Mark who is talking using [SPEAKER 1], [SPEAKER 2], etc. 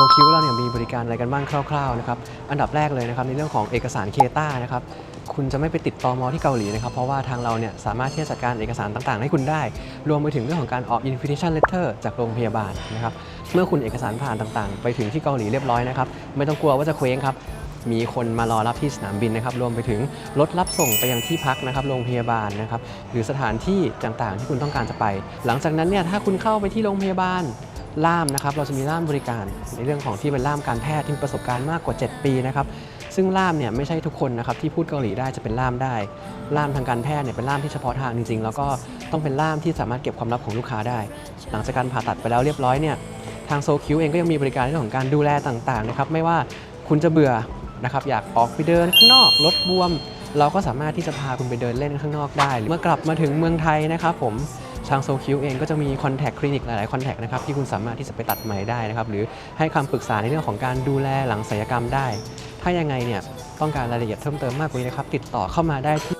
[SPEAKER 1] โซคิวเราเนี่ยมีบริการอะไรกันบ้างคร่าวๆนะครับอันดับแรกเลยนะครับในเรื่องของเอกสารเคต้านะครับคุณจะไม่ไปติดตอมอที่เกาหลีนะครับ เพราะว่าทางเราเนี่ยสามารถที่จะจัดการเอกสารต่างๆ ให้คุณได้ รวมไปถึงเรื่องของการออก invitation letter จากโรงพยาบาลนะครับเมื่อคุณเอกสารผ่านต่างๆ ไปถึงที่เกาหลีเรียบร้อยนะครับ ไม่ต้องกลัวว่าจะเคว้งครับมีคนมารอรับที่สนามบินนะครับ รวมไปถึงรถรับส่งไปยังที่พักนะครับ โรงพยาบาลนะครับ หรือสถานที่ต่างๆ ที่คุณต้องการจะไป หลังจากนั้นเนี่ย ถ้าคุณเข้าไปที่โรงพยาบาล ล่ามนะครับเราจะมีล่ามบริการในเรื่องของที่เป็นล่ามการแพทย์ที่มีประสบการณ์มากกว่า 7 ปีนะครับซึ่งล่ามเนี่ยไม่ใช่ทุกคนนะครับที่พูดเกาหลีได้จะเป็นล่ามได้ ล่ามทางการแพทย์เนี่ยเป็นล่ามที่เฉพาะทางจริงๆ แล้วก็ต้องเป็นล่ามที่สามารถเก็บความลับของลูกค้าได้ หลังจากการผ่าตัดไปแล้วเรียบร้อยเนี่ยทางโซคิวเองก็ยังมีบริการในเรื่องของการดูแลต่างๆนะครับไม่ว่าคุณจะเบื่อนะครับอยากออกไปเดินข้างนอกรถบวม เราก็สามารถที่จะพาคุณไปเดินเล่นข้างนอกได้ เมื่อกลับมาถึงเมืองไทยนะครับผม ทางโซคิวเองก็จะมีคอนแทคคลินิกหลาย ๆ คอนแทคนะครับที่คุณสามารถที่จะไปตัดไหมได้นะครับหรือให้คำปรึกษาในเรื่องของการดูแลหลังศัลยกรรมได้ ถ้ายังไงเนี่ยต้องการรายละเอียดเพิ่มเติมมากกว่านี้นะครับติดต่อเข้ามาได้ที่